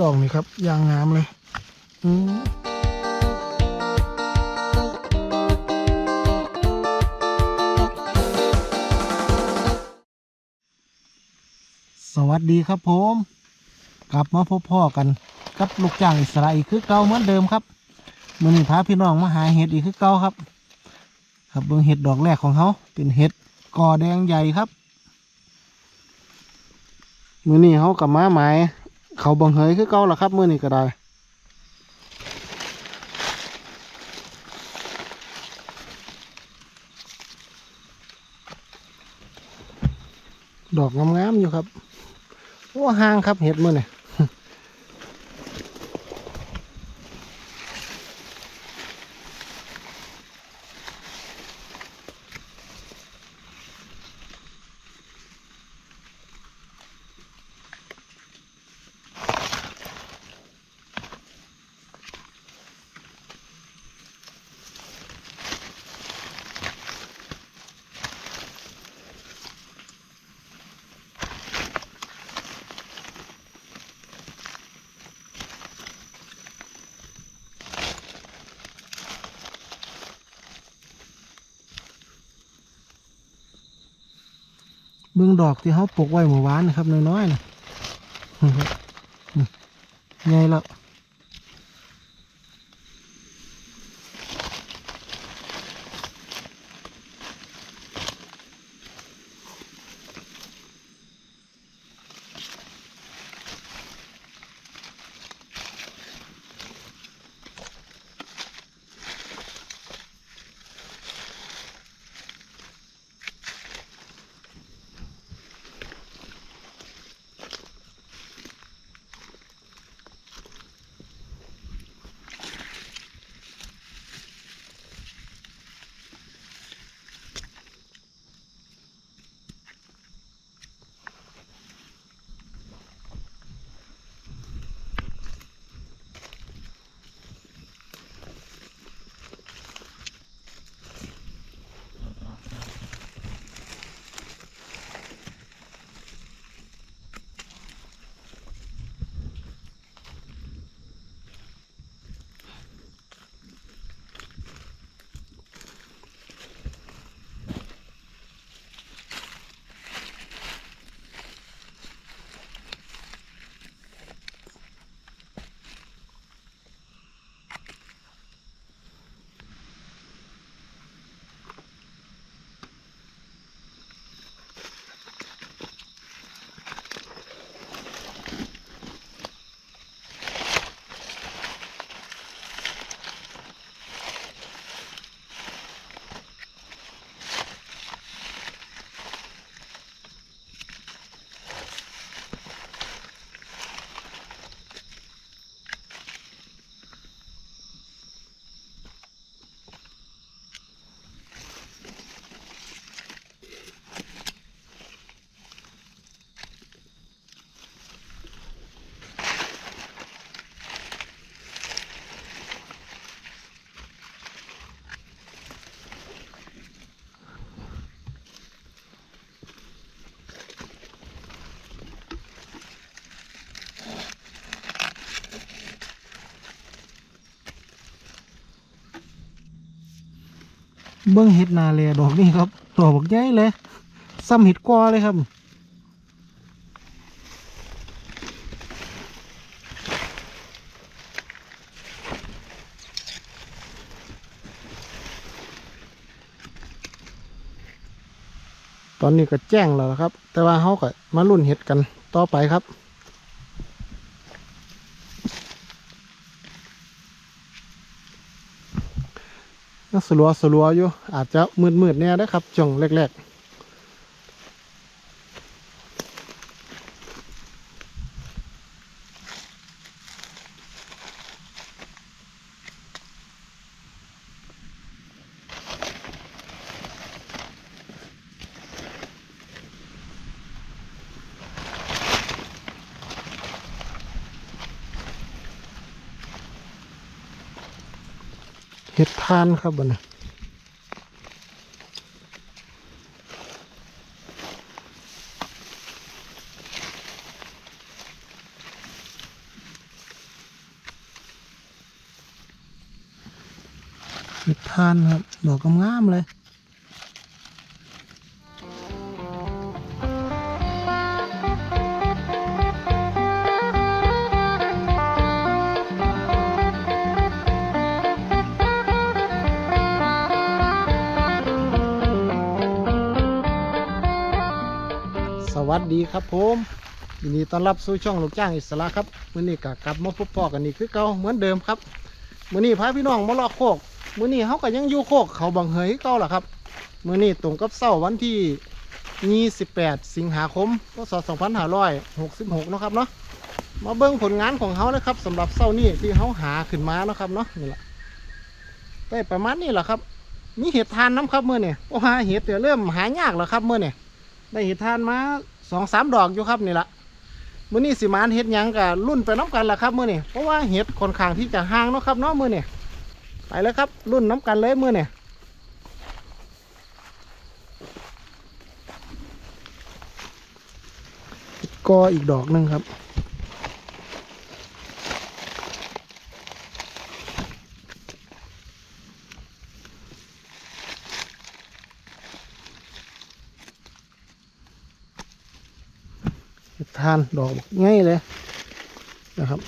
ดอกนี่ครับยางงามเลยอืสวัสดีครับผม กลับมาพบพ่อกันกับลูกจ้างอิสระอีกคือเก่าเหมือนเดิมครับมือนี้พาพี่น้องมาหาเห็ดอีกคือเก่าครับ ครับเบิ่งเห็ดดอกแรกของเขาเป็นเห็ดกอแดงใหญ่ครับ มือนี้เขากับม้าหมาย เขาบังเหยคือเก่าละครับเมื่อนี้ก็ได้ดอกงามๆอยู่ครับโอ้ห่างครับเห็ดมื่อนี่ เบื้องดอกที่เขาปลูกไว้เมื่อวานนะครับน้อยๆนะไงแล้ว เบื้องเห็ดนาเลยดอกนี่ครับ ดอกบักใหญ่เลยซ้ำเห็ดกอเลยครับ ตอนนี้ก็แจ้งแล้วครับ แต่ว่าเขาก็มารุ่นเห็ดกันต่อไปครับ ยังสลัวสลัวอยู่อาจจะมืดมืดๆเนี่ยนะครับจ่องแรกๆ เห็ดทานครับบ่นะเห็ดทานครับดอกงามเลย ดีครับผมยินดีต้อนรับสู่ช่องลูกจ้างอิสระครับมื้อนี้ก็กลับมาพบพ่อกันอีกคือเก่าเหมือนเดิมครับมื้อนี้พาพี่น้องมาลอกโคกมื้อนี้เขาก็ยังอยู่โคกเขาบังเหยเก่าล่ะครับมื้อนี้ตรงกับเสาร์วันที่ 28 สิงหาคมพศ2566เนาะครับเนาะมาเบิ่งผลงานของเขาเลยครับสำหรับเสาร์นี้ที่เขาหาขึ้นมาเนาะครับเนาะนี่แหละได้ประมาณนี้แหละครับมีเห็ดทานน้ำครับมื้อนี้โอ้หาเห็ดเดี๋ยวเริ่มหายากแล้วครับมื้อนี้ได้เห็ดทานมา สองสามดอกอยู่ครับนี่ละมื่อนี้สิมานเห็ดยังกับรุ่นไปน้ำกันละครับมื่อนี่เพราะว่าเห็ดค่อนข้างที่จะห่างเนาะครับเนาะมื่อนี่ไปแล้วครับ รุ่นน้ำกันเลยมื่อนี่ก็ออีกดอกหนึ่งครับ ทานดอกง่ายเลยนะครับ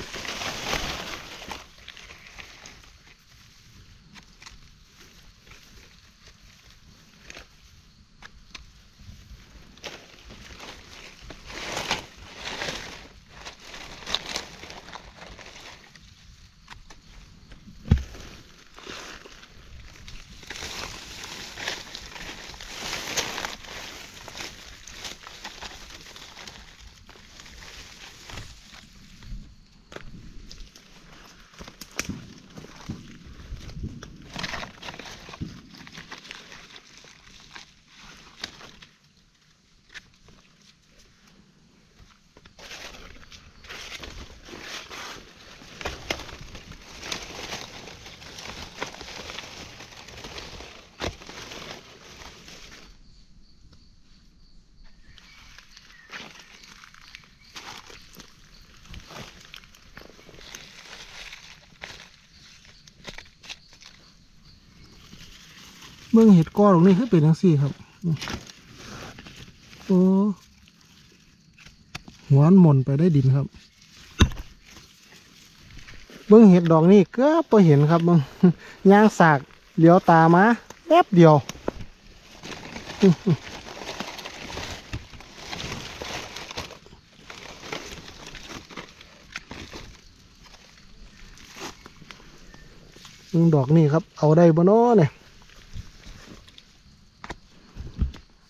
เมืองเห็ดกอตรงนี้คือเป็นจังซี่ครับโอ้หัวนหม่นไปได้ดินครับ เบื้องเห็ดดอกนี่ก็พอเห็นครับเบิ้งย่างสากเหลียวตามาแป๊บเดียวเบิ่งดอกนี่ครับ เอาได้บ่นาะเนี่ย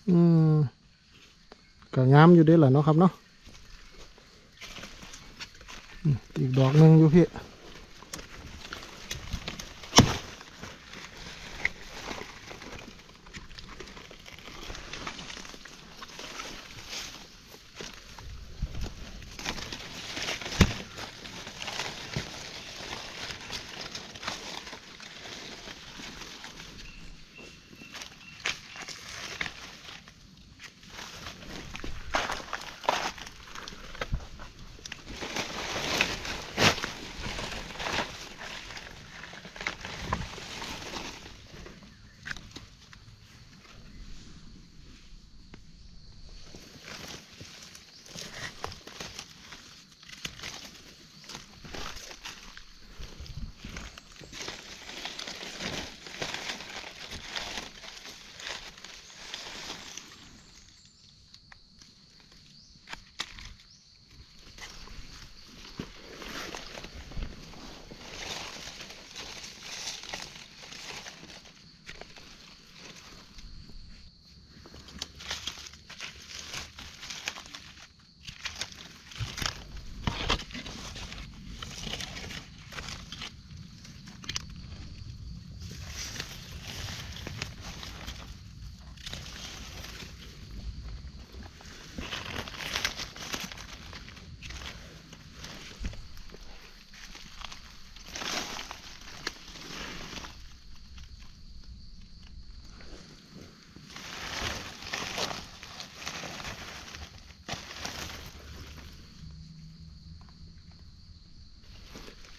อืมก็งามอยู่เด้แหละเนาะครับเนาะอีกดอกหนึ่งอยู่พี่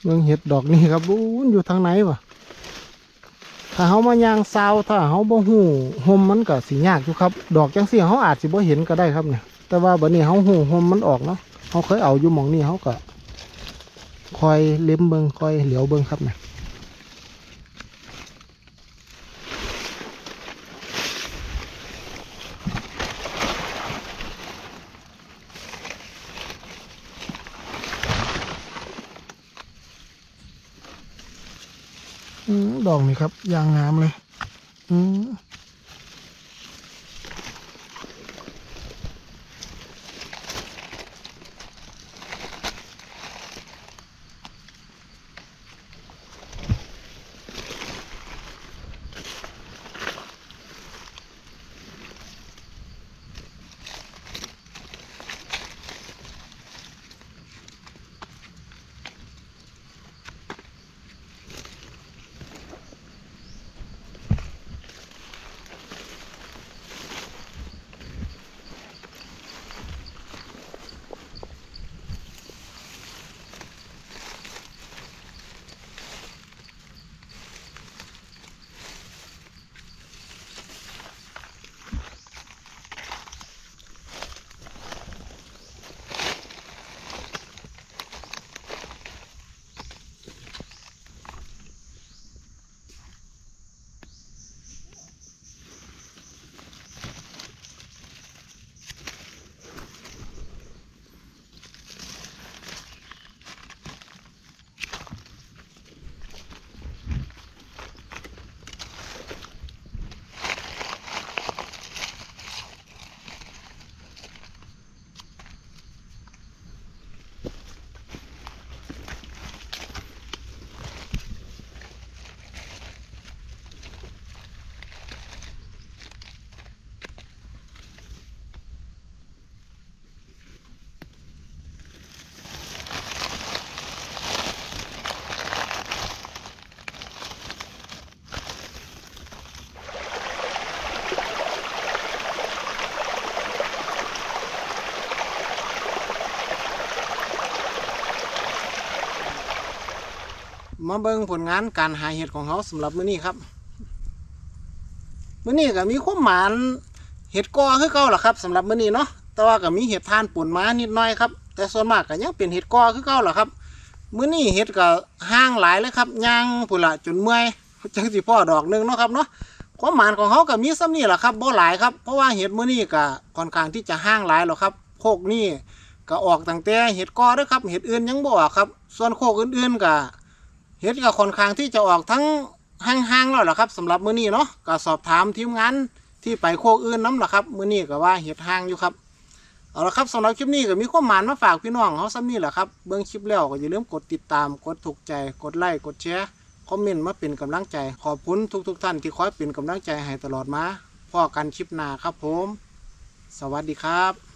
เมืองเห็ดดอกนี่ครับบูนอยู่ทางไหนวะถ้าเขามายางซาวถ้าเขาบ่หูห่มมันก็สียากอยู่ครับ ดอกจังสีเขาอาจสิบ่เห็นก็ได้ครับเนี่ย แต่ว่าบัดนี้เขาหูห่มมันออกเนาะเขาเคยเอาอยู่หม่องนี้เขาก็คอยเล็มเบิงคอยเหลียวเบิงครับเนี่ย อืมดอกนี่ ครับยางงามเลย อืม มาเบิ่งผลงานการหาเห็ดของเขาสำหรับมื้อนี้ครับมื้อนี้ก็มีความหมานเห็ดกอคือเก่าล่ะครับสำหรับมื้อนี้เนาะแต่ว่าก็มีเห็ดทานปุ่นมานิดหน่อยครับ แต่ส่วนมากก็ยังเป็นเห็ดกอคือเก่าล่ะครับมื้อนี้เห็ดก็ห่างหลายเลยครับย่างพุ่นละจนเมื่อยจังสิพ่อดอกหนึงเนาะครับเนาะความหมานของเขาก็มีซ้ำนี่แหละครับบ่หลายครับเพราะว่าเห็ดมื้อนี้ก็ค่อนข้างที่จะห่างหลายหรอกครับโคกนี่ก็ออกตั้งแต่เห็ดกอด้อครับเห็ดอื่นยังบ่ออกครับ ส่วนโคกอื่นๆก็ เฮ็ดก็ค่อนข้างที่จะออกทั้งห่างๆแล้วล่ะครับสำหรับมื้อนี้เนาะก็สอบถามทีมงานที่ไปโคกอื่นน้ำล่ะครับมื้อนี้ก็ว่าเฮ็ดห่างอยู่ครับเอาละครับสำหรับคลิปนี้ก็มีความหมานมาฝากพี่น้องเฮาซ้ำนี้แหละครับเบิ่งคลิปแล้วก็อย่าลืมกดติดตามกดถูกใจกดไลค์กดแชร์คอมเมนต์มาเป็นกำลังใจขอบคุณทุกๆท่านที่คอยเป็นกำลังใจให้ตลอดมาพ่อกันคลิปหน้าครับผม สวัสดีครับ